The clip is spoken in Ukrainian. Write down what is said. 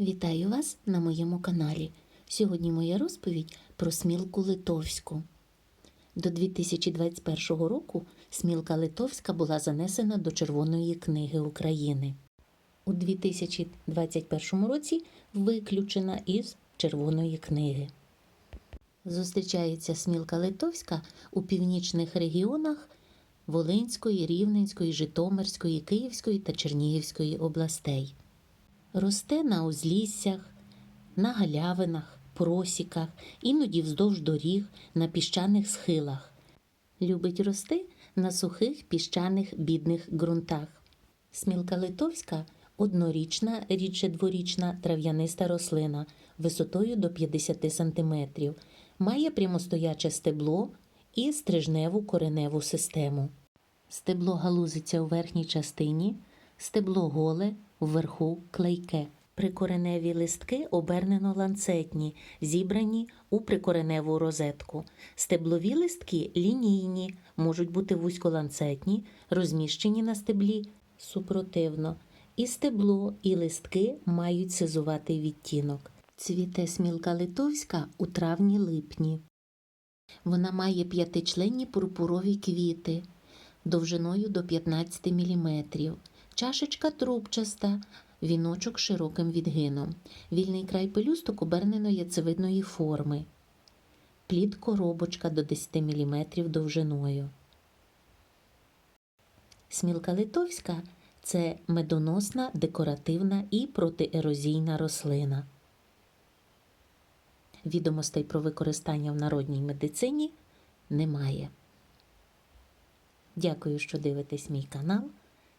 Вітаю вас на моєму каналі. Сьогодні моя розповідь про смілку литовську. До 2021 року смілка литовська була занесена до Червоної книги України. У 2021 році виключена із Червоної книги. Зустрічається смілка литовська у північних регіонах Волинської, Рівненської, Житомирської, Київської та Чернігівської областей. Росте на узліссях, на галявинах, просіках, іноді вздовж доріг, на піщаних схилах. Любить рости на сухих піщаних бідних ґрунтах. Смілка литовська однорічна, рідше дворічна трав'яниста рослина висотою до 50 см, має прямостояче стебло і стрижневу кореневу систему. Стебло галузиться у верхній частині, стебло голе, вверху клейке. Прикореневі листки обернено ланцетні, зібрані у прикореневу розетку. Стеблові листки лінійні, можуть бути вузьколанцетні, розміщені на стеблі супротивно. І стебло, і листки мають сизуватий відтінок. Цвіте смілка литовська у травні-липні. Вона має п'ятичленні пурпурові квіти довжиною до 15 мм. Чашечка трубчаста, віночок широким відгином. Вільний край пелюсток обернено яйцевидної форми. Плід коробочка до 10 мм довжиною. Смілка литовська це медоносна, декоративна і протиерозійна рослина. Відомостей про використання в народній медицині немає. Дякую, що дивитесь мій канал.